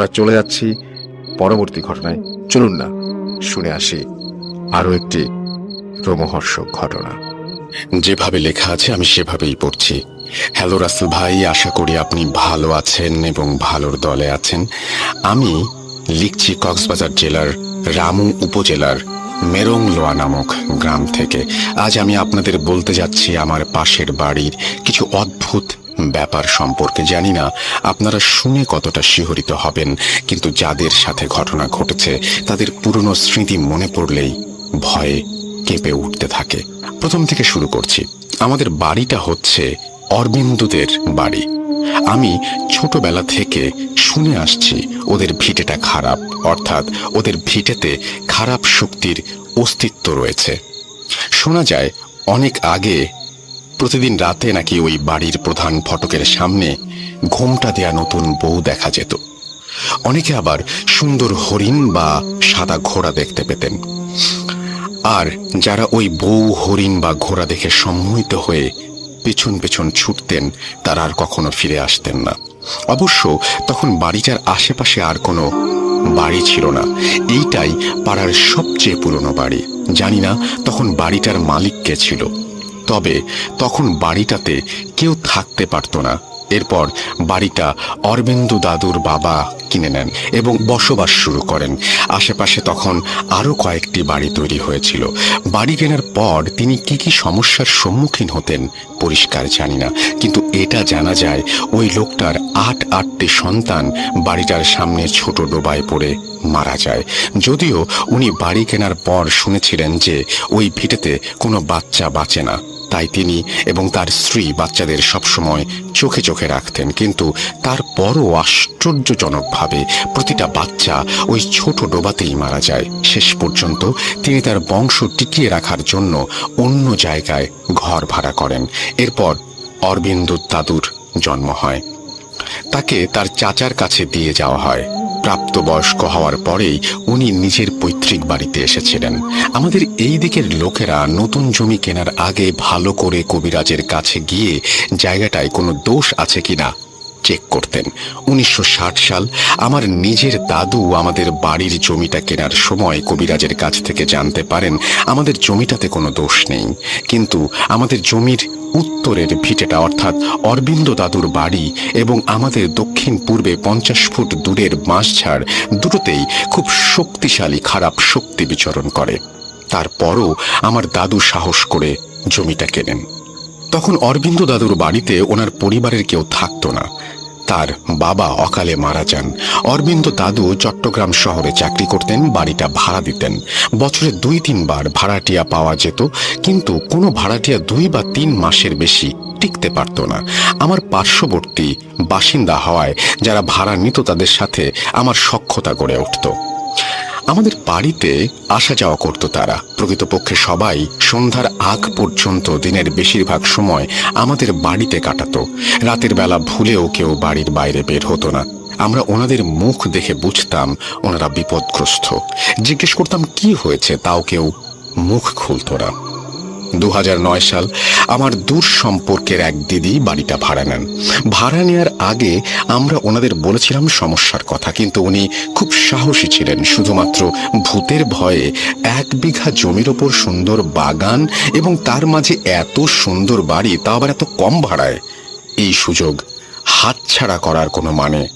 আমরা চলে যাচ্ছি পরবর্তী ঘটনায়। চলুন না, শুনে আসি আরও একটি রোমহর্ষক ঘটনা। যেভাবে লেখা আছে, আমি সেভাবেই পড়ছি। হ্যালো রাসেল ভাই, আশা করি আপনি ভালো আছেন এবং ভালোর দলে আছেন। আমি লিখছি কক্সবাজার জেলার রামু উপজেলার মেরং লোয়া নামক গ্রাম থেকে। আজ আমি আপনাদের বলতে যাচ্ছি আমার পাশের বাড়ির কিছু অদ্ভুত ব্যাপার সম্পর্কে জানি না, আপনারা শুনে কতটা শিহরিত হবেন, কিন্তু যাদের সাথে ঘটনা ঘটেছে, তাদের পুরনো স্মৃতি মনে পড়লেই ভয়ে কেঁপে উঠতে থাকে। প্রথম থেকে শুরু করছি। আমাদের বাড়িটা হচ্ছে অরবিন্দুদের বাড়ি। আমি ছোটবেলা থেকে শুনে আসছি, ওদের ভিটেটা খারাপ, অর্থাৎ ওদের ভিটেতে খারাপ শক্তির অস্তিত্ব রয়েছে। শোনা যায়, অনেক আগে প্রতিদিন রাতে নাকি ওই বাড়ির প্রধান ফটকের সামনে ঘোমটা দেয়া নতুন বউ দেখা যেত। অনেকে আবার সুন্দর হরিণ বা সাদা ঘোড়া দেখতে পেতেন। আর যারা ওই বউ, হরিণ বা ঘোড়া দেখে সম্মোহিত হয়ে পেছন পেছন ছুটতেন, তারা আর কখনো ফিরে আসতেন না। অবশ্য তখন বাড়িটার আশেপাশে আর কোনো বাড়ি ছিল না। এইটাই পাড়ার সবচেয়ে পুরনো বাড়ি। জানি না তখন বাড়িটার মালিক কে ছিল। তবে তখন বাড়িটাতে কেউ থাকতে পারতো না। এরপর বাড়িটা অরবিন্দু দাদুর বাবা কিনে নেন এবং বসবাস শুরু করেন। আশেপাশে তখন আরও কয়েকটি বাড়ি তৈরি হয়েছিল। বাড়ি কেনার পর তিনি কি কি সমস্যার সম্মুখীন হতেন পরিষ্কার জানি না। কিন্তু এটা জানা যায় ওই লোকটার আট আটটি সন্তান বাড়িটার সামনে ছোট ডোবায় পড়ে মারা যায়। যদিও উনি বাড়ি কেনার পর শুনেছিলেন যে ওই ভিটেতে কোনো বাচ্চা বাঁচে না। তাই তিনি এবং তার স্ত্রী বাচ্চাদের সবসময় চোখে চোখে রাখতেন। কিন্তু তারপরও আশ্চর্যজনকভাবে প্রতিটা বাচ্চা ওই ছোট ডোবাতেই মারা যায়। শেষ পর্যন্ত তিনি তার বংশ টিকিয়ে রাখার জন্য অন্য জায়গায় ঘর ভাড়া করেন। এরপর অরবিন্দু দাদুর জন্ম হয়। তাকে তার চাচার কাছে দিয়ে যাওয়া হয়। প্রাপ্তবয়স্ক হওয়ার পরেই উনি নিজের পৈতৃক বাড়িতে এসেছিলেন। আমাদের এই দিকের লোকেরা নতুন জমি কেনার আগে ভালো করে কবিরাজের কাছে গিয়ে জায়গাটায় কোনো দোষ আছে কিনা চেক করতেন। উনিশশো ষাট সাল আমার নিজের দাদু আমাদের বাড়ির জমিটা কেনার সময় কবিরাজের কাছ থেকে জানতে পারেন, আমাদের জমিটাতে কোনো দোষ নেই। কিন্তু আমাদের জমির উত্তরের ভিটেটা অর্থাৎ অরবিন্দ দাদুর বাড়ি এবং আমাদের দক্ষিণ পূর্বে পঞ্চাশ ফুট দূরের বাঁশঝাড় দুটোতেই খুব শক্তিশালী খারাপ শক্তি বিচরণ করে। তারপরও আমার দাদু সাহস করে জমিটা কেনেন। তখন অরবিন্দ দাদুর বাড়িতে ওনার পরিবারের কেউ থাকতো না। তার বাবা অকালে মারা যান। অরবিন্দ দাদু চট্টগ্রাম শহরে চাকরি করতেন, বাড়িটা ভাড়া দিতেন। বছরে দুই তিনবার ভাড়াটিয়া পাওয়া যেত, কিন্তু কোনো ভাড়াটিয়া দুই বা তিন মাসের বেশি টিকতে পারত না। আমার পার্শ্ববর্তী বাসিন্দা হওয়ায় যারা ভাড়া নিত তাদের সাথে আমার সক্ষতা গড়ে উঠত। আমাদের বাড়িতে আসা যাওয়া করতো তারা। প্রকৃতপক্ষে সবাই সন্ধ্যার আগ পর্যন্ত দিনের বেশিরভাগ সময় আমাদের বাড়িতে কাটাত। রাতের বেলা ভুলেও কেউ বাড়ির বাইরে বের হতো না। আমরা ওনাদের মুখ দেখে বুঝতাম ওনারা বিপদগ্রস্ত। জিজ্ঞেস করতাম, কি হয়েছে? তাও কেউ মুখ খুলত না। দু হাজার নয় সাল আমার দূর সম্পর্কের এক দিদি বাড়িটা ভাড়া নেন। ভাড়া নেওয়ার আগে আমরা ওনাদের বলেছিলাম সমস্যার কথা, কিন্তু উনি খুব সাহসী ছিলেন। শুধুমাত্র ভূতের ভয়ে এক বিঘা জমির ওপর সুন্দর বাগান এবং তার মাঝে এত সুন্দর বাড়ি, তা আবার এত কম ভাড়ায়। এই সুযোগ হাতছাড়া করার কোনো মানে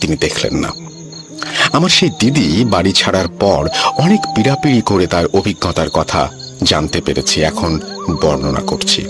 তিনি দেখলেন না। আমার সেই দিদি বাড়ি ছাড়ার পর অনেক পীড়াপিড়ি করে তার অভিজ্ঞতার কথা জানতে পেরেছি, এখন বর্ণনা করছি।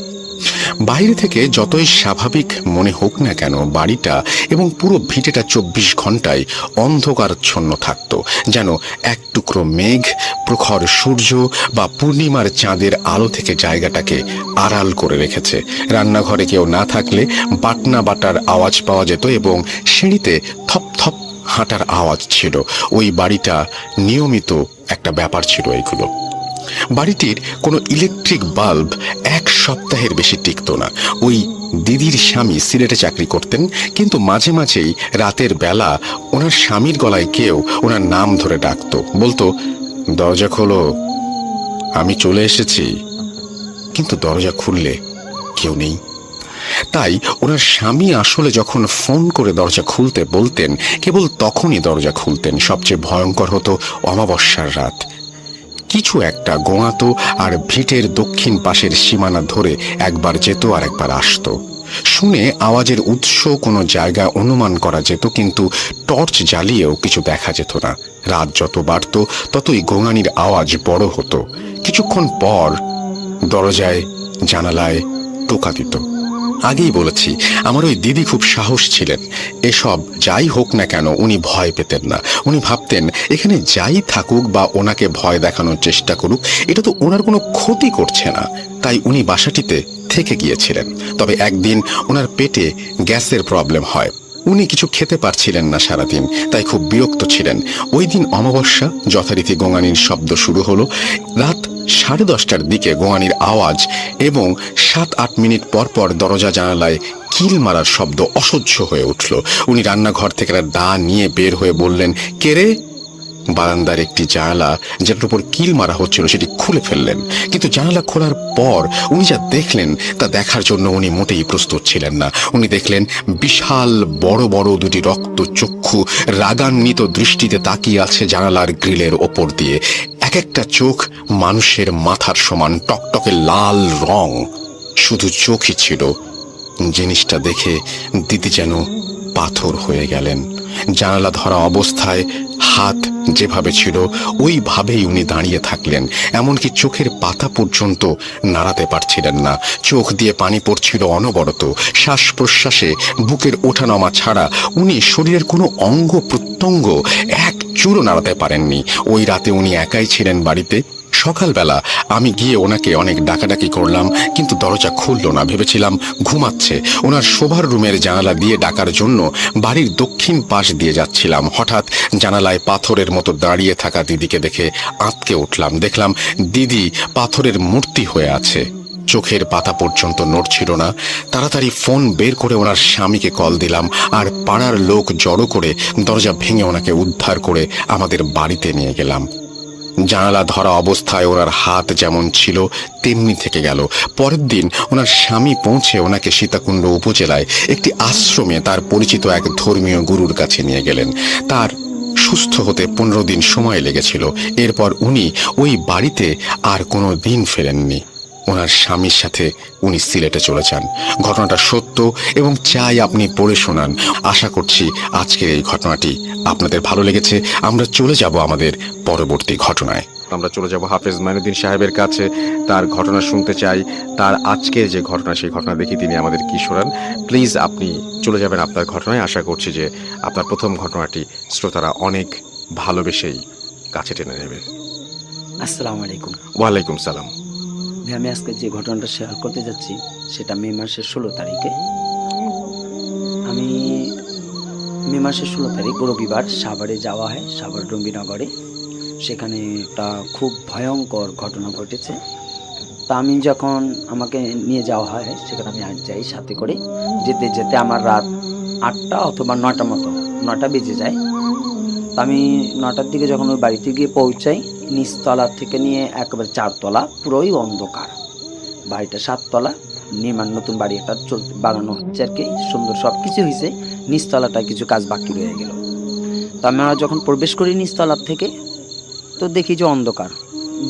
বাইরে থেকে যতই স্বাভাবিক মনে হোক না কেন, বাড়িটা এবং পুরো ভিটেটা চব্বিশ ঘন্টায় অন্ধকারচ্ছন্ন থাকত, যেন এক টুকরো মেঘ, প্রখর সূর্য বা পূর্ণিমার চাঁদের আলো থেকে জায়গাটাকে আড়াল করে রেখেছে। রান্নাঘরে কেউ না থাকলে বাটনা বাটার আওয়াজ পাওয়া যেত এবং সিঁড়িতে থপ থপ হাঁটার আওয়াজ ছিল। ওই বাড়িটা নিয়মিত একটা ব্যাপার ছিল এইগুলো বাড়িটির কোনো ইলেকট্রিক বাল্ব এক সপ্তাহের বেশি টিকতো না। ওই দিদির স্বামী সিলেটে চাকরি করতেন, কিন্তু মাঝে মাঝেই রাতের বেলা ওনার স্বামীর গলায় কেউ ওনার নাম ধরে ডাকতো। বলতো, দরজা খোলো, আমি চলে এসেছি। কিন্তু দরজা খুললে কেউ নেই। তাই ওনার স্বামী আসলে যখন ফোন করে দরজা খুলতে বলতেন, কেবল তখনই দরজা খুলতেন। সবচেয়ে ভয়ঙ্কর হতো অমাবস্যার রাত। কিছু একটা গোয়াতো আর ভিটের দক্ষিণ পাশের সীমানা ধরে একবার যেত আর একবার আসতো। শুনে আওয়াজের উৎস কোনো জায়গা অনুমান করা যেত, কিন্তু টর্চ জ্বালিয়েও কিছু দেখা যেত না। রাত যত বাড়ত, ততই গোঙানির আওয়াজ বড় হতো। কিছুক্ষণ পর দরজায়, জানালায় টোকা দিত। আগেই বলেছি, আমার ওই দিদি খুব সাহস ছিলেন। এসব যাই হোক না কেন, উনি ভয় পেতেন না। উনি ভাবতেন, এখানে যাই থাকুক বা ওনাকে ভয় দেখানোর চেষ্টা করুক, এটা তো ওনার কোনো ক্ষতি করছে না। তাই উনি বাসাটিতে থেকে গিয়েছিলেন। তবে একদিন ওনার পেটে গ্যাসের প্রবলেম হয়। উনি কিছু খেতে পারছিলেন না সারাদিন, তাই খুব বিরক্ত ছিলেন। ওই দিন অমাবস্যা, যথারীতি গোঙানির শব্দ শুরু হলো। রাত সাড়ে দশটার দিকে গোয়ানির আওয়াজ এবং সাত আট মিনিট পর পর দরজা জানালায় কিল মারার শব্দ অসহ্য হয়ে উঠল। উনি রান্নাঘর থেকে একটা দা নিয়ে বের হয়ে বললেন, কে রে? বারান্দার একটি জানালা যেটার উপর কিল মারা হচ্ছিল সেটি খুলে ফেললেন। কিন্তু জানালা খোলার পর উনি যা দেখলেন তা দেখার জন্য উনি মোটেই প্রস্তুত ছিলেন না। উনি দেখলেন বিশাল বড় বড় দুটি রক্ত চক্ষু রাগান্বিত দৃষ্টিতে তাকিয়ে আছে জানালার গ্রিলের ওপর দিয়ে। এক একটা চোখ মানুষের মাথার সমান টকটকে লাল রং। শুধু চোখই ছিল। জিনিসটা দেখে দিদি যেন পাথর হয়ে গেলেন। জানালা ধরা অবস্থায় হাত যেভাবে ছিল, ওইভাবেই উনি দাঁড়িয়ে থাকলেন। এমনকি চোখের পাতা পর্যন্ত নাড়াতে পারছিলেন না। চোখ দিয়ে পানি পড়ছিল অনবরত। শ্বাস প্রশ্বাসে বুকের ওঠানামা ছাড়া উনি শরীরের কোনো অঙ্গ প্রত্যঙ্গ এক চুরো নাড়াতে পারেননি। ওই রাতে উনি একাই ছিলেন বাড়িতে। সকালবেলা আমি গিয়ে ওনাকে অনেক ডাকাডাকি করলাম, কিন্তু দরজা খুলল না, ভেবেছিলাম ঘুমাচ্ছে। ওনার শোভার রুমের জানালা দিয়ে ডাকার জন্য বাড়ির দক্ষিণ পাশ দিয়ে যাচ্ছিলাম। হঠাৎ জানালায় পাথরের মতো দাঁড়িয়ে থাকা দিদিকে দেখে আঁতকে উঠলাম। দেখলাম দিদি পাথরের মূর্তি হয়ে আছে। চোখের পাতা পর্যন্ত নড়ছিল না। তাড়াতাড়ি ফোন বের করে ওনার স্বামীকে কল দিলাম আর পাড়ার লোক জড়ো করে দরজা ভেঙে ওনাকে উদ্ধার করে আমাদের বাড়িতে নিয়ে গেলাম। জানালা ধরা অবস্থায় ওনার হাত যেমন ছিল, তেমনি থেকে গেল। পরের দিন ওনার স্বামী পৌঁছে ওনাকে সীতাকুণ্ড উপজেলায় একটি আশ্রমে তার পরিচিত এক ধর্মীয় গুরুর কাছে নিয়ে গেলেন। তার সুস্থ হতে পনেরো দিন সময় লেগেছিল। এরপর উনি ওই বাড়িতে আর কোনো দিন ফেরেননি। ওনার স্বামীর সাথে উনি সিলেটে চলে যান। ঘটনাটা সত্য এবং চাই আপনি পড়ে শোনান। আশা করছি আজকের এই ঘটনাটি আপনাদের ভালো লেগেছে। আমরা চলে যাব আমাদের পরবর্তী ঘটনায়। আমরা চলে যাব হাফেজ মাইনুদ্দিন সাহেবের কাছে। তার ঘটনা শুনতে চাই। তার আজকের যে ঘটনা সেই ঘটনা দেখি তিনি আমাদের কি শোনান। প্লিজ আপনি চলে যাবেন আপনার ঘটনায়। আশা করছি যে আপনার প্রথম ঘটনাটি শ্রোতারা অনেক ভালোবেসেই কাছে টেনে নেবে। আসসালামু আলাইকুম। ওয়ালাইকুম সালাম। আমি আজকে যে ঘটনাটা শেয়ার করতে যাচ্ছি, সেটা মে মাসের ষোলো তারিখে। আমি মে মাসের ষোলো তারিখ রবিবার সাভারে যাওয়া হয়, সাভার রঙ্গিনগরে সেখানে একটা খুব ভয়ঙ্কর ঘটনা ঘটেছে। তা আমি যখন আমাকে নিয়ে যাওয়া হয়, সেখানে আমি আজ যাই সাথে করে। যেতে যেতে আমার রাত আটটা অথবা নটা মতো নটা বেজে যায়। তা আমি নটার দিকে যখন ওই বাড়িতে গিয়ে পৌঁছাই নিচতলা থেকে নিয়ে একেবারে চারতলা, পুরোই অন্ধকার। বাড়িটা সাততলা নির্মাণ নতুন বাড়ি একটা বানানো হচ্ছে আর কি, সুন্দর সব কিছু হয়েছে নিচতলাটা কিছু কাজ বাকি রয়ে গেল। তো আমরা যখন প্রবেশ করি নিচতলার থেকে, তো দেখি যে অন্ধকার।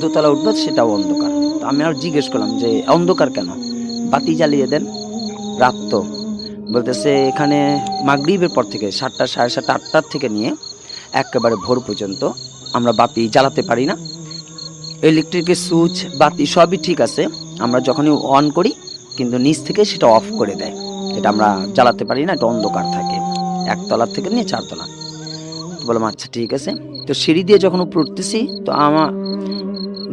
দোতলা উঠবো, সেটাও অন্ধকার। তো আমি আর জিজ্ঞেস করলাম যে, অন্ধকার কেন? বাতি জ্বালিয়ে দেন। রাত তো বলতেছে, এখানে মাগরিবের পর থেকে, সাতটা, সাড়ে সাতটা, আটটার থেকে নিয়ে, একেবারে ভোর পর্যন্ত আমরা বাতি জ্বালাতে পারি না। ইলেকট্রিকের সুইচ বাতি সবই ঠিক আছে। আমরা যখনই অন করি, কিন্তু নিচ থেকে সেটা অফ করে দেয়। এটা আমরা জ্বালাতে পারি না, এটা অন্ধকার থাকে। একতলার থেকে নিয়ে চারতলা। তো বললাম আচ্ছা ঠিক আছে। তো সিঁড়ি দিয়ে যখন উপরে উঠতেছি, তো আমার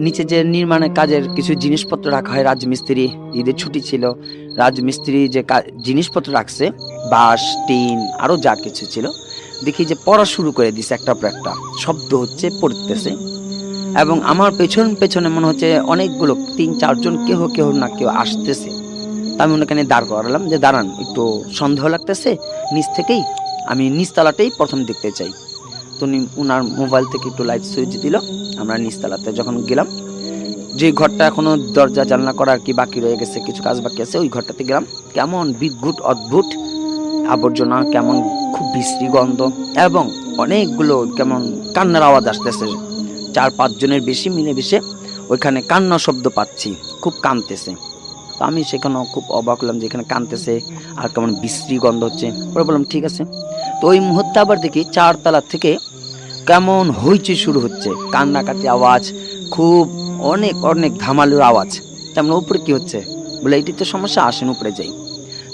নিচে যে নির্মাণের কাজের কিছু জিনিসপত্র রাখা হয়, রাজমিস্ত্রি, ঈদের ছুটি ছিল, রাজমিস্ত্রি যে জিনিসপত্র রাখছে, বাঁশ, টিন আরও যা কিছু ছিল দেখি যে পড়া শুরু করে দিছে একটা পর একটা। শব্দ হচ্ছে, পড়তেছে। এবং আমার পেছন পেছনে মনে হচ্ছে অনেকগুলো তিন চারজন কেহ কেহ না কেউ আসতেছে। আমি ওনাকে দাঁড় করালাম যে, দাঁড়ান, একটু সন্দেহ লাগতেছে। নিচ থেকেই, আমি নিচতলাটাই প্রথম দেখতে চাই। তো ওনার মোবাইল থেকে একটু লাইট সুইচ দিল। আমরা নিচতলাতে যখন গেলাম, যে ঘরটা এখনও দরজা জানলা করা আর কি বাকি রয়ে গেছে, কিছু কাজ বাকি আছে, ওই ঘরটাতে গেলাম। কেমন বিদ্যুৎ অদ্ভুত আবর্জনা কেমন খুব বিশ্রী গন্ধ এবং অনেকগুলো কেমন কান্নার আওয়াজ আসতেছে। চার পাঁচ জনের বেশি মিলে মিশে ওইখানে কান্না শব্দ পাচ্ছি, খুব কানতেছে। তো আমি সেখানেও খুব অবাক হলাম যে এখানে কানতেছে আর কেমন বিশ্রী গন্ধ হচ্ছে। পরে বললাম, ঠিক আছে। তো ওই মুহূর্তে আবার দেখি চারতলা থেকে কেমন হইচই শুরু হচ্ছে। কান্নাকাটি আওয়াজ, খুব অনেক অনেক ধামালুর আওয়াজ। তেমন উপরে কি হচ্ছে? বলে এটি তো সমস্যা, আসেন উপরে যাই।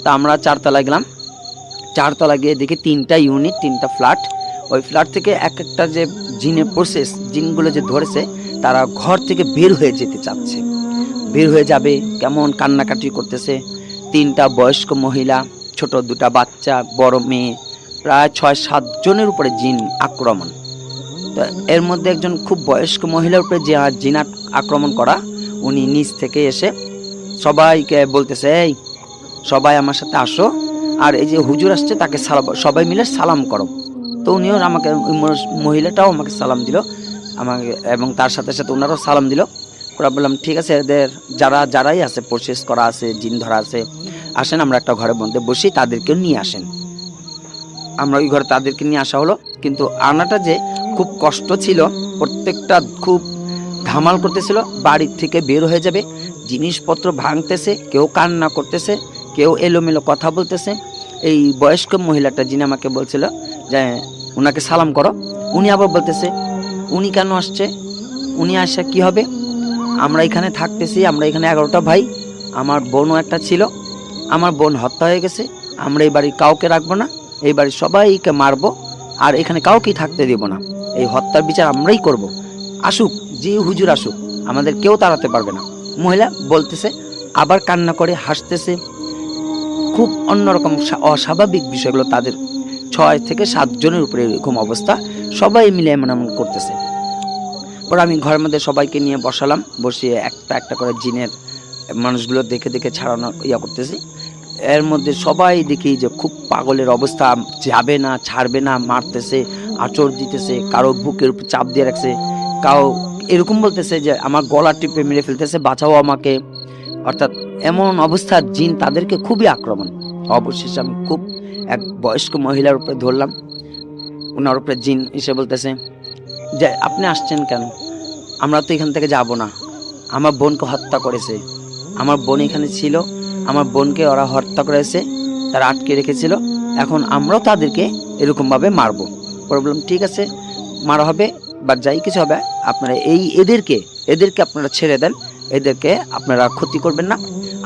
তা আমরা চারতলায় গেলাম। চারতলা গিয়ে দেখি তিনটা ইউনিট তিনটা ফ্ল্যাট ওই ফ্ল্যাট থেকে এক একটা যে জিনের প্রসেস জিনগুলো যে ধরেছে, তারা ঘর থেকে বের হয়ে যেতে চাচ্ছে। বের হয়ে যাবে, কেমন কান্নাকাটি করতেছে। তিনটা বয়স্ক মহিলা, ছোট দুটা বাচ্চা, বড় মেয়ে, প্রায় ছয়, সাত জনের উপরে জিন আক্রমণ। তো এর মধ্যে একজন খুব বয়স্ক মহিলার উপরে যে জিন আক্রমণ করা, উনি নিচ থেকে এসে সবাইকে বলতেছে, এই, সবাই আমার সাথে আসো। আর এই যে হুজুর আসছে, তাকে সালাম, সবাই মিলে সালাম করো। তো উনিও আমাকে মহিলাটাও আমাকে সালাম দিল। আমাকে, এবং তার সাথে সাথে ওনারাও সালাম দিল। ওরা বললাম, ঠিক আছে, এদের যারা, যারাই আছে প্রসেস করা আছে, জিন ধরা আছে, আসেন, আমরা একটা ঘরের মধ্যে বসি তাদেরকেও নিয়ে আসেন। আমরা ওই ঘরে তাদেরকে নিয়ে আসা হলো। কিন্তু আনাটা যে খুব কষ্ট ছিল, প্রত্যেকটা খুব ধামাল করতেছিল বাড়ির থেকে বের হয়ে যাবে, জিনিসপত্র ভাঙতেছে, কেউ কান্না করতেছে, কেউ এলোমেলো কথা বলতেছে এই বয়স্ক মহিলাটা যিনি আমাকে বলছিল যে ওনাকে সালাম করো। উনি আবার বলতেছে, উনি কেন আসছে? উনি আসা কি হবে? আমরা এখানে থাকতেছি, আমরা এখানে এগারোটা ভাই, আমার বোনও একটা ছিল, আমার বোন হত্যা হয়ে গেছে, আমরা এই বাড়ির কাউকে রাখব না, এই বাড়ির সবাইকে মারবো, আর এখানে কাউকেই থাকতে দেব না। এই হত্যার বিচার আমরাই করব। আসুক, যে হুজুর আসুক, আমাদের কেউ তাড়াতে পারবে না। মহিলা বলতেছে, আবার কান্না করে হাসতেছে। খুব অন্যরকম অস্বাভাবিক বিষয়গুলো তাদের ছয় থেকে সাতজনের উপরে এরকম অবস্থা। সবাই মিলে এমন এমন করতেছে। পরে আমি ঘরের মধ্যে সবাইকে নিয়ে বসালাম, বসিয়ে একটা একটা করে জিনের মানুষগুলো দেখে দেখে ছাড়ানো ইয়া করতেছি। এর মধ্যে সবাই দেখি যে খুব পাগলের অবস্থা, যাবে না, ছাড়বে না, মারতেছে আচর দিতেছে, কারও বুকের উপর চাপ দিয়ে রাখছে। কাউ এরকম বলতেছে যে, আমার গলা টিপে মেরে ফেলতেছে, বাঁচাও আমাকে। অর্থাৎ এমন অবস্থার জিন তাদেরকে খুবই আক্রমণ। অবশেষে আমি খুব এক বয়স্ক মহিলার উপরে ধরলাম। ওনার উপরে জিন এসে বলতেছে, যে, আপনি আসছেন কেন? আমরা তো এখান থেকে যাব না। আমার বোনকে হত্যা করেছে। আমার বোন এখানে ছিল। আমার বোনকে ওরা হত্যা করেছে। তারা আটকে রেখেছিল। এখন আমরাও তাদেরকে এরকমভাবে মারবো। প্রবলেম ঠিক আছে, মারা হবে, বা যাই কিছু হবে, আপনারা এই এদেরকে এদেরকে আপনারা ছেড়ে দেন। এদেরকে আপনারা ক্ষতি করবেন না।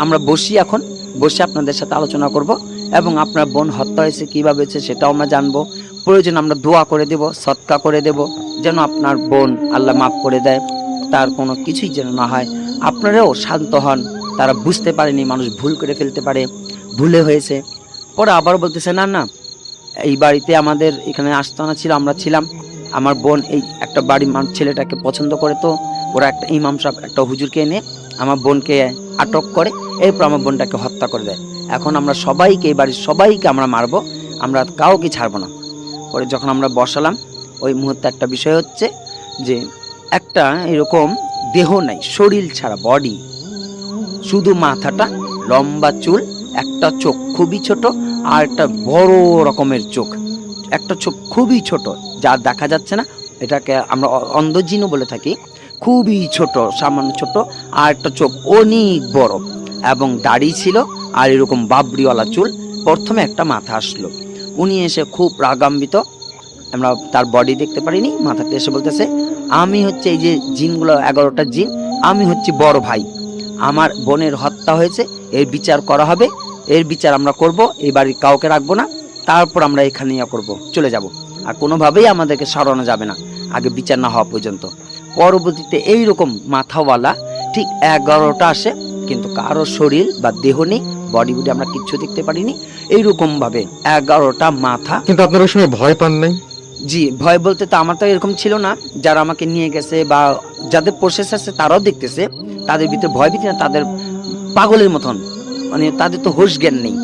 আমরা বসি এখন, বসে আপনাদের সাথে আলোচনা করব এবং আপনার বোন হত্যা হয়েছে, কীভাবে হয়েছে সেটাও আমরা জানব। প্রয়োজন আমরা দোয়া করে দেব, সৎকা করে দেব, যেন আপনার বোন আল্লাহ মাফ করে দেয়। তার কোনো কিছুই যেন না হয়। আপনারাও শান্ত হন, তারা বুঝতে পারেনি, মানুষ ভুল করে ফেলতে পারে, ভুলে হয়েছে। পরে আবার বলতেছে, না না, এই বাড়িতে আমাদের এখানে আস্তানা ছিল, আমরা ছিলাম। আমার বোন এই একটা মান ছেলেটাকে পছন্দ করে তো ওরা একটা ইমাম সাহেব, একটা হুজুরকে এনে আমার বোনকে আটক করে, এরপর আমার বোনটাকে হত্যা করে দেয়। এখন আমরা সবাইকে, এই বাড়ির সবাইকে আমরা মারবো, আমরা কাউকে ছাড়বো না। পরে যখন আমরা বসালাম, ওই মুহূর্তে একটা বিষয় হচ্ছে যে, একটা এরকম দেহ নাই, শরীর ছাড়া বডি শুধু মাথাটা, লম্বা চুল, একটা চোখ খুবই ছোট, আর একটা বড় রকমের চোখ। একটা চোখ খুবই ছোট, যা দেখা যাচ্ছে না, এটাকে আমরা অন্ধজিনও বলে থাকি। খুবই ছোট, সামান্য ছোট, আর একটা চোখ অনেক বড়। এবং দাড়ি ছিল, আর এরকম বাবরিওয়ালা চুল। প্রথমে একটা মাথা আসলো। উনি এসে খুব রাগাম্বিত। আমরা তার বডি দেখতে পারিনি, মাথাতে এসে বলতেছে, আমি হচ্ছে এই যে জিনগুলো, এগারোটা জিন, আমি হচ্ছে বড় ভাই। আমার বোনের হত্যা হয়েছে, এর বিচার করা হবে। এর বিচার আমরা করব, এই বাড়ির কাউকে রাখব না। তারপর আমরা এখানে ইয়া করব, চলে যাব। আর কোনোভাবেই আমাদেরকে সরানো যাবে না, আগে বিচার না হওয়া পর্যন্ত। পরবর্তীতে এই রকম মাথাওয়ালা ঠিক এগারোটা আসে কিন্তু কারও শরীর বা দেহ নেই বডি বডি আমরা কিচ্ছু দেখতে পারিনি এইরকম ভাবে এগারোটা মাথা। কিন্তু আপনার ওই সময় ভয় পান নাই? জি ভয় বলতে তো আমার তো এরকম ছিল না। যারা আমাকে নিয়ে গেছে বা যাদের প্রসেস আছে তারাও দেখতেছে তাদের ভিতরে ভয় ভীতি না তাদের পাগলের মতন। মানে তাদের তো হোশ জ্ঞান নেই।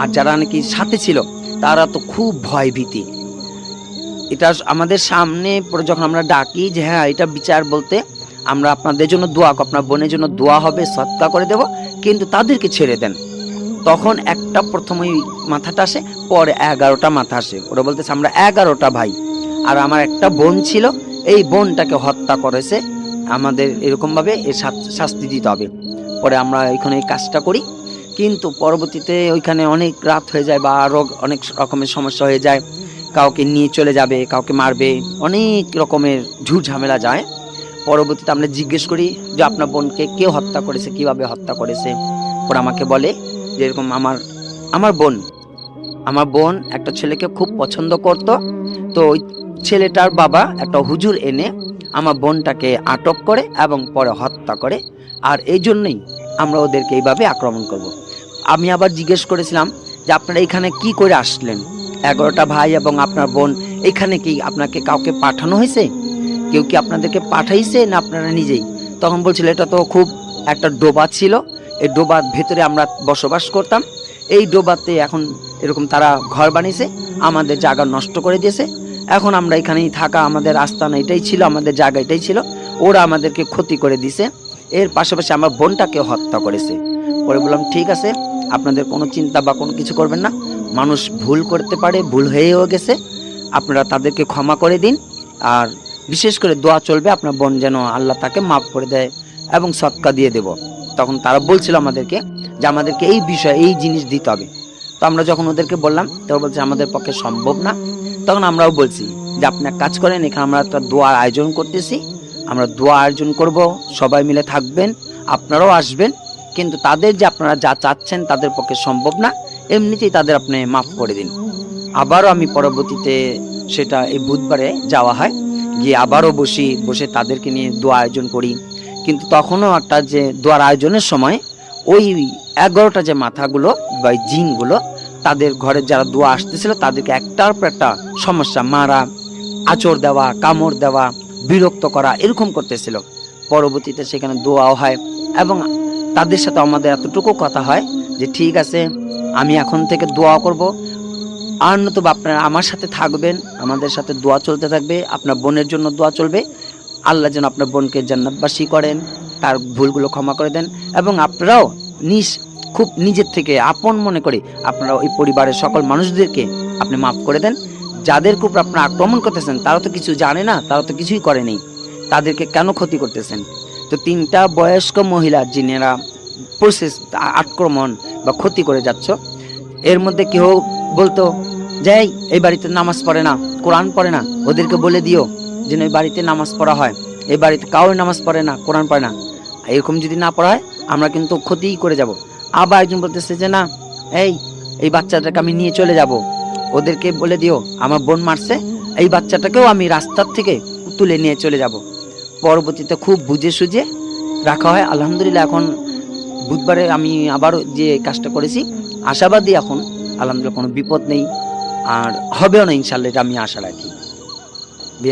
আর যারা নাকি সাথে ছিল তারা তো খুব ভয় ভীতি। এটা আমাদের সামনে যখন আমরা ডাকি যে হ্যাঁ এটা বিচার বলতে আমরা আপনাদের জন্য দোয়া আপনার বোনের জন্য দোয়া হবে, সৎকা করে দেব, কিন্তু তাদেরকে ছেড়ে দেন। তখন একটা প্রথমেই মাথাটা আসে, পরে এগারোটা মাথা আসে। ওরা বলতেছে, আমরা এগারোটা ভাই। আর আমার একটা বোন ছিল, এই বোনটাকে হত্যা করেছে। আমাদের এরকমভাবে এর শাস্তি দিতে হবে। পরে আমরা এখানে এই কাজটা করি। কিন্তু পরবর্তীতে ওইখানে অনেক রাত হয়ে যায় বা আরও অনেক রকমের সমস্যা হয়ে যায়। কাউকে নিয়ে চলে যাবে, কাউকে মারবে, অনেক রকমের ঝুট ঝামেলা যায়। পরবর্তীতে আমরা জিজ্ঞেস করি যে আপনার বোনকে কে হত্যা করেছে, কীভাবে হত্যা করেছে? পরে আমাকে বলে যে এরকম আমার আমার বোন। আমার বোন একটা ছেলেকে খুব পছন্দ করত। তো ওই ছেলেটার বাবা একটা হুজুর এনে আমার বোনটাকে আটক করে এবং পরে হত্যা করে। আর এই জন্যই আমরা ওদেরকে এইভাবে আক্রমণ করব। আমি আবার জিজ্ঞেস করেছিলাম যে আপনারা এখানে কি করে আসলেন? এগারোটা ভাই এবং আপনার বোন, এখানে কি আপনাকে কাউকে পাঠানো হয়েছে? কেউ কি আপনাদেরকে পাঠাইছে না আপনারা নিজেই? তখন বলছিল, এটা তো খুব একটা ডোবা ছিল। এই ডোবার ভেতরে আমরা বসবাস করতাম। এই ডোবাতে এখন এরকম তারা ঘর বানিয়েছে, আমাদের জায়গা নষ্ট করে দিয়েছে। এখন আমরা এখানেই থাকা আমাদের আস্থান এটাই ছিল, আমাদের জায়গা এটাই ছিল। ওরা আমাদেরকে ক্ষতি করে দিছে এর পাশাপাশি আমার বোনটাকে হত্যা করেছে। পরে বললাম, ঠিক আছে, আপনাদের কোনো চিন্তা বা কোনো কিছু করবেন না। মানুষ ভুল করতে পারে, ভুল হয়েও গেছে, আপনারা তাদেরকে ক্ষমা করে দিন, আর বিশেষ করে দোয়া চলবে, আপনার বোন যেন আল্লাহ তাকে মাফ করে দেয় এবং সৎকা দিয়ে দেব। তখন তারা বলছিল আমাদেরকে যে আমাদেরকে এই বিষয়ে এই জিনিস দিতে হবে। তো আমরা যখন ওদেরকে বললাম তো বলছে, আমাদের পক্ষে সম্ভব না। তখন আমরাও বলছি যে, আপনি এক কাজ করেন, এখানে আমরা একটা দোয়ার আয়োজন করতেছি। আমরা দোয়া আয়োজন করব, সবাই মিলে থাকবেন, আপনারাও আসবেন, কিন্তু তাদের যে আপনারা যা চাচ্ছেন, তাদের পক্ষে সম্ভব না। এমনিতেই তাদের আপনি মাফ করে দিন। আবারও আমি পরবর্তীতে সেটা এই বুধবারে যাওয়া হয়। গিয়ে আবারও বসি, বসে তাদেরকে নিয়ে দোয়া আয়োজন করি। কিন্তু তখনও একটা যে দোয়ার আয়োজনের সময় ওই এগারোটা যে মাথাগুলো বা জিনগুলো, তাদের ঘরে যারা দোয়া আসতেছিল, তাদেরকে একটার পর একটা সমস্যা, মারা আচর দেওয়া, কামড় দেওয়া, বিরক্ত করা এরকম করতেছিল। পরবর্তীতে সেখানে দোয়াও হয় এবং তাদের সাথে আমাদের এতটুকু কথা হয় যে, ঠিক আছে আমি এখন থেকে দোয়া করব। আর নতুবা আপনারা আমার সাথে থাকবেন, আমাদের সাথে দোয়া চলতে থাকবে, আপনার বোনের জন্য দোয়া চলবে। আল্লাহ যেন আপনার বোনকে জান্নাতবাসী করেন, তার ভুলগুলো ক্ষমা করে দেন এবং আপনারাও নিজ, খুব নিজের থেকে আপন মনে করে আপনারা ওই পরিবারের সকল মানুষদেরকে আপনি মাফ করে দেন। যাদের উপর আপনারা আক্রমণ করতেছেন, তারা তো কিছু জানে না, তারা তো কিছুই করেনি তাদেরকে কেন ক্ষতি করতেছেন? তো তিনটা বয়স্ক মহিলা, যিনারা প্রসেস আক্রমণ বা ক্ষতি করে যাচ্ছ। এর মধ্যে কেউ বলতো যাই এই বাড়িতে নামাজ পড়ে না, কোরআন পড়ে না, ওদেরকে বলে দিও যেন এই বাড়িতে নামাজ পড়া হয়। এই বাড়িতে কাউর নামাজ পড়ে না, কোরআন পড়ে না। এরকম যদি না পড়া হয়, আমরা কিন্তু ক্ষতিই করে যাব। আবার একজন বলতেছে যে না, এই এই বাচ্চাটাকে আমি নিয়ে চলে যাব। ওদেরকে বলে দিও, আমার বোন মারছে, এই বাচ্চাটাকেও আমি রাস্তার থেকে তুলে নিয়ে চলে যাব। পরবর্তীতে খুব বুঝে সুঝে রাখা হয়। আলহামদুলিল্লাহ, এখন বুধবারে আমি আবার যে কাজটা করেছি আশাবাদী এখন আলহামদুলিল্লাহ কোনো বিপদ নেই আর হবেও না ইনশাল্লাহ এটা আমি আশা রাখি।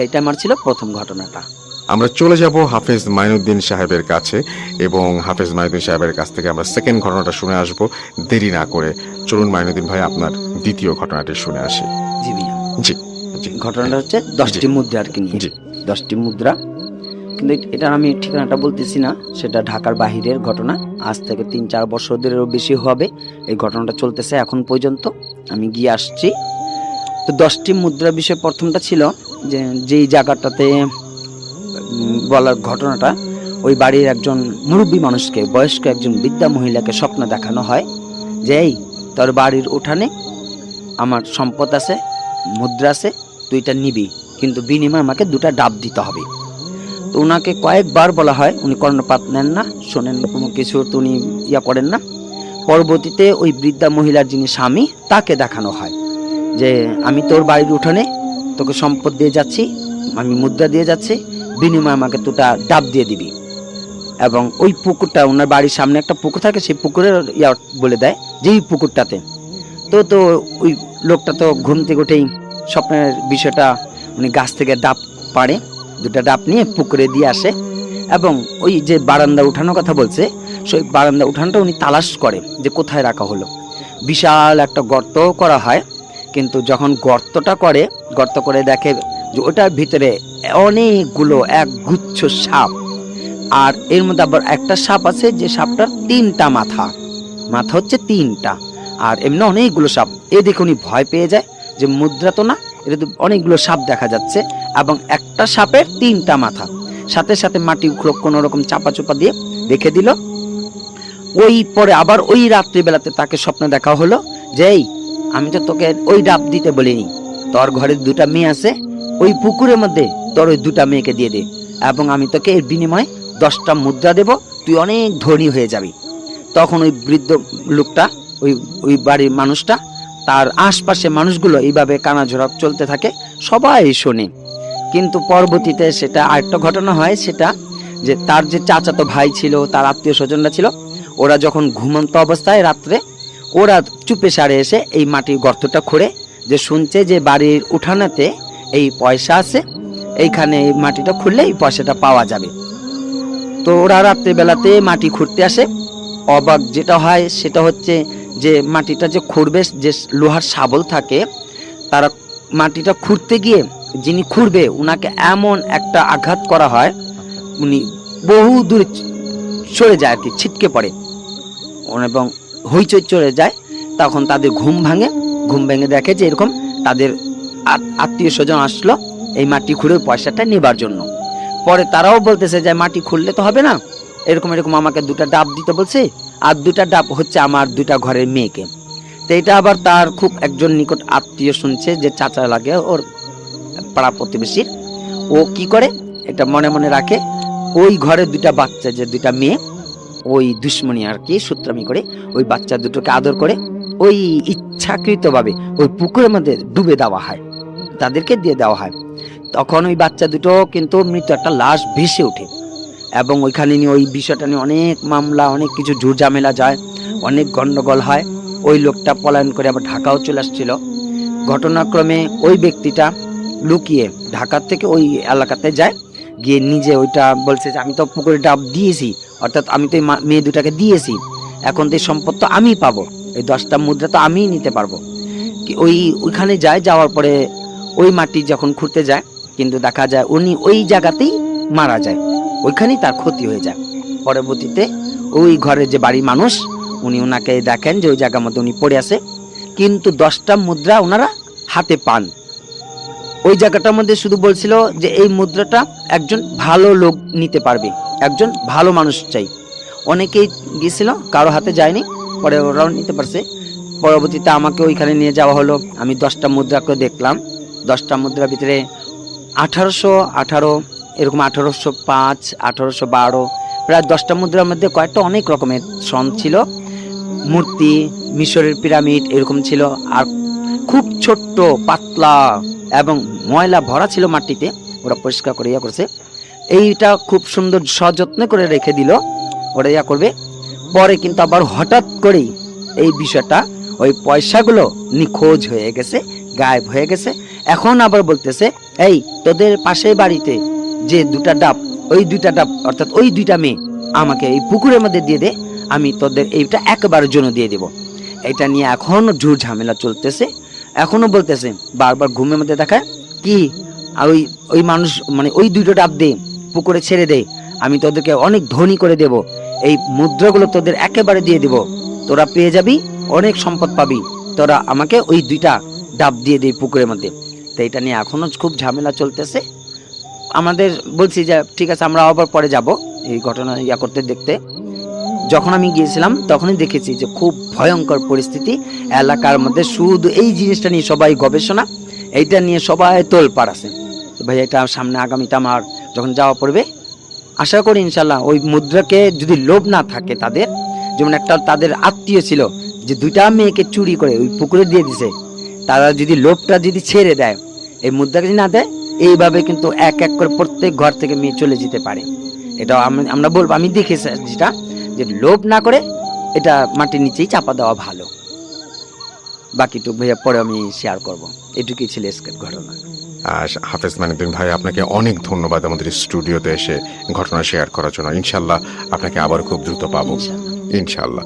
এটা আমার ছিল প্রথম ঘটনাটা। আমরা চলে যাব হাফেজ মাইনুদ্দিন সাহেবের কাছে এবং হাফেজ মাইনুদ্দিন সাহেবের কাছ থেকে আমরা সেকেন্ড ঘটনাটা শুনে আসব। দেরি না করে চলুন মাইনুদ্দিন ভাই আপনার দ্বিতীয় ঘটনাটি শুনে আসি। জি জি জি। ঘটনাটা হচ্ছে দশটি মুদ্রা আর কি জি। দশটি মুদ্রা কিন্তু এট- আমি ঠিকানাটা বলতেছি না, সেটা ঢাকার বাহিরের ঘটনা। আজ থেকে তিন চার বছরেরও বেশি হবে। এই ঘটনাটা চলতেছে এখন পর্যন্ত। আমি গিয়ে আসছি। তো দশটি মুদ্রা বিষয়ে প্রথমটা ছিল যে, যেই জায়গাটাতে বলার ঘটনাটা, ওই বাড়ির একজন মুরব্বী মানুষকে, বয়স্ক একজন বৃদ্ধা মহিলাকে স্বপ্ন দেখানো হয় যে, এই, তোর বাড়ির উঠানে আমার সম্পদ আছে, মুদ্রা আছে, তুইটা নিবি। কিন্তু বিনিময়ে আমাকে দুটা ডাব দিতে হবে। তো ওনাকে কয়েকবার বলা হয়, উনি কর্ণপাত নেন না, শোনেন কোনো কিছু তো উনি ইয়া করেন না। পরবর্তীতে ওই বৃদ্ধা মহিলার যিনি স্বামী, তাকে দেখানো হয় যে, আমি তোর বাড়ির উঠানে তোকে সম্পদ দিয়ে যাচ্ছি, আমি মুদ্রা দিয়ে যাচ্ছি, বিনিময়ে আমাকে দুটা ডাব দিয়ে দিবি। এবং ওই পুকুরটা ওনার বাড়ির সামনে একটা পুকুর থাকে, সেই পুকুরের ইয়া বলে দেয় যে এই পুকুরটাতে। তো তো ওই লোকটা তো ঘুম থেকে উঠেই স্বপ্নের বিষয়টা উনি গাছ থেকে ডাব পাড়ে দুটা ডাব নিয়ে পুকুরে দিয়ে আসে এবং ওই যে বারান্দা উঠানোর কথা বলছে, সেই বারান্দা উঠানটা উনি তালাশ করে যে কোথায় রাখা হলো। বিশাল একটা গর্ত করা হয়, কিন্তু যখন গর্তটা করে, গর্ত করে দেখে যে ওটার ভিতরে অনেকগুলো এক গুচ্ছ সাপ। আর এর মধ্যে আবার একটা সাপ আছে, যে সাপটার তিনটা মাথা। মাথা হচ্ছে তিনটা। আর এমনি অনেকগুলো সাপ। এ দেখে উনি ভয় পেয়ে যায় যে মুদ্রা তো না অনেকগুলো সাপ দেখা যাচ্ছে এবং একটা সাপের তিনটা মাথা। সাথে সাথে মাটি কোনো রকম চাপা চোপা দিয়ে রেখে দিল। ওই পরে আবার ওই রাত্রিবেলাতে তাকে স্বপ্ন দেখা হলো যে আমি তো তোকে ওই ডাব দিতে বলিনি। তোর ঘরে দুটা মেয়ে আছে, ওই পুকুরের মধ্যে তোর ওই দুটা মেয়েকে দিয়ে দে এবং আমি তোকে এর বিনিময়ে দশটা মুদ্রা দেব, তুই অনেক ধনী হয়ে যাবি। তখন ওই বৃদ্ধ লোকটা, ওই ওই বাড়ির মানুষটা তার আশপাশে মানুষগুলো এইভাবে কানাঝোড়া চলতে থাকে, সবাই শোনে। কিন্তু পরবর্তীতে সেটা আরেকটা ঘটনা হয়, সেটা যে তার যে চাচাতো ভাই ছিল, তার আত্মীয় স্বজনরা ছিল, ওরা যখন ঘুমন্ত অবস্থায় রাত্রে, ওরা চুপে সারে এসে এই মাটির গর্তটা খুঁড়ে, যে শুনছে যে বাড়ির উঠানেতে এই পয়সা আছে, এইখানে এই মাটিটা খুললে এই পয়সাটা পাওয়া যাবে। তো ওরা রাত্রিবেলাতে মাটি খুঁড়তে আসে। অবাক যেটা হয়, সেটা হচ্ছে যে মাটিটা যে খুঁড়বে, যে লোহার শাবল থাকে, তারা মাটিটা খুঁড়তে গিয়ে যিনি খুঁড়বে, উনাকে এমন একটা আঘাত করা হয়, উনি বহু দূরে চলে যায় আর কি, ছিটকে পড়ে। এবং হইচই চলে যায়, তখন তাদের ঘুম ভাঙে। ঘুম ভেঙে দেখে যে এরকম তাদের আত্মীয় স্বজন আসলো, এই মাটি খুঁড়ে পয়সাটা নেবার জন্য। পরে তারাও বলতেছে যে, মাটি খুললে তো হবে না। এরকম এরকম আমাকে দুটা ডাব দিতে বলছে আর দুটা ডাব হচ্ছে আমার দুটা ঘরের মেয়েকে। তো এটা আবার তার খুব একজন নিকট আত্মীয় শুনছে যে চাচা লাগে ওর পাড়া প্রতিবেশীর। ও কি করে? এটা মনে মনে রাখে, ওই ঘরে দুটা বাচ্চা, যে দুটা মেয়ে, ওই দুশ্মনী আর কি, সূত্রামি করে ওই বাচ্চা দুটোকে আদর করে, ওই ইচ্ছাকৃতভাবে ওই পুকুরের মধ্যে ডুবে দেওয়া হয়, তাদেরকে দিয়ে দেওয়া হয়। তখন ওই বাচ্চা দুটো কিন্তু মৃত একটা লাশ ভেসে ওঠে। এবং ওইখানে নিয়ে ওই বিষয়টা নিয়ে অনেক মামলা, অনেক কিছু ঝামেলা যায়, অনেক গন্ডগোল হয়। ওই লোকটা পলায়ন করে আবার ঢাকাও চলে আসছিল। ঘটনাক্রমে ওই ব্যক্তিটা লুকিয়ে ঢাকার থেকে ওই এলাকাতে যায়, গিয়ে নিজে ওইটা বলছে যে, আমি তো পুকুরে ডাব দিয়েছি, অর্থাৎ আমি তো এই মেয়ে দুটাকে দিয়েছি, এখন তো এই সম্পদ তো আমিই পাবো, এই দশটা মুদ্রা তো আমিই নিতে পারব। ওই, ওইখানে যায়, যাওয়ার পরে ওই মাটি যখন খুঁড়তে যায়, কিন্তু দেখা যায় উনি ওই জায়গাতেই মারা যায়। ওইখানেই তার ক্ষতি হয়ে যায় পরবর্তীতে ওই ঘরের যে বাড়ি মানুষ, উনি ওনাকে দেখেন যে ওই জায়গার মধ্যে উনি পড়ে আছে, কিন্তু দশটা মুদ্রা ওনারা হাতে পান। ওই জায়গাটার মধ্যে শুধু বলছিল যে এই মুদ্রাটা একজন ভালো লোক নিতে পারবে, একজন ভালো মানুষ চাই। অনেকেই গিয়েছিল কারও হাতে যায়নি, পরে ওরাও নিতে পারছে। পরবর্তীতে আমাকে ওইখানে নিয়ে যাওয়া হলো, আমি দশটা মুদ্রাকে দেখলাম। দশটা মুদ্রার ভিতরে আঠারোশো আঠারো এরকম আঠারোশো পাঁচ, আঠারোশো বারো, প্রায় দশটা মুদ্রার মধ্যে কয়েকটা অনেক রকমের সন ছিল। মূর্তি, মিশরের পিরামিড এরকম ছিল। আর খুব ছোট্ট, পাতলা এবং ময়লা ভরা ছিল মাটিতে। ওরা পরিষ্কার করে ইয়া করছে। এইটা খুব সুন্দর সযত্নে করে রেখে দিল। ওরা ইয়া করবে। পরে কিন্তু আবার হঠাৎ করেই এই বিষয়টা, ওই পয়সাগুলো নিখোঁজ হয়ে গেছে, গায়েব হয়ে গেছে। এখন আবার বলতেছে, এই, তোদের পাশের বাড়িতে যে দুটা ডাব, ওই দুইটা ডাব, অর্থাৎ ওই দুইটা মেয়ে আমাকে এই পুকুরের মধ্যে দিয়ে দে, আমি তোদের এইটা একবারের জন্য দিয়ে দেব। এটা নিয়ে এখনও ঝুর ঝামেলা চলতেছে। এখনও বলতেছে, বারবার ঘুমের মধ্যে দেখায়, কি ওই ওই মানুষ মানে ওই দুটো ডাব দে, পুকুরে ছেড়ে দে, আমি তোদেরকে অনেক ধনী করে দেব। এই মুদ্রাগুলো তোদের একেবারে দিয়ে দেব। তোরা পেয়ে যাবি, অনেক সম্পদ পাবি। তোরা আমাকে ওই দুইটা ডাব দিয়ে দে পুকুরের মধ্যে। তো এটা নিয়ে এখনও খুব ঝামেলা চলতেছে। আমাদের বলছি যে, ঠিক আছে, আমরা আবার পরে যাব এই ঘটনা ইয়া করতে, দেখতে। যখন আমি গিয়েছিলাম, তখনই দেখেছি যে খুব ভয়ঙ্কর পরিস্থিতি। এলাকার মধ্যে শুধু এই জিনিসটা নিয়ে সবাই গবেষণা, এইটা নিয়ে সবাই তোলপাড় আছে। ভাই, এটা সামনে আগামীতে আমার যখন যাওয়া পড়বে, আশা করি ইনশাল্লাহ ওই মুদ্রাকে যদি লোভ না থাকে তাদের, যেমন একটা তাদের আত্মীয় ছিল যে দুইটা মেয়েকে চুরি করে ওই পুকুরে দিয়ে দিছে, তারা যদি লোভটা যদি ছেড়ে দেয়, এই মুদ্রাকে যদি না দেয় এইভাবে কিন্তু এক এক করে প্রত্যেক ঘর থেকে মেয়ে চলে যেতে পারে। এটা আমরা বলব আমি দেখেছি যেটা যে লোভ না করে এটা মাটির নিচেই চাপা দেওয়া ভালো। বাকিটুকু ভাইয়া পরে আমি শেয়ার করব। এটুকুই ছিল স্কেট ঘটনা। আর হাফেজ মানিদ্দিন ভাই আপনাকে অনেক ধন্যবাদ আমাদের স্টুডিওতে এসে ঘটনা শেয়ার করার জন্য। ইনশাল্লাহ আপনাকে আবার খুব দ্রুত পাবো। ইনশাল্লাহ।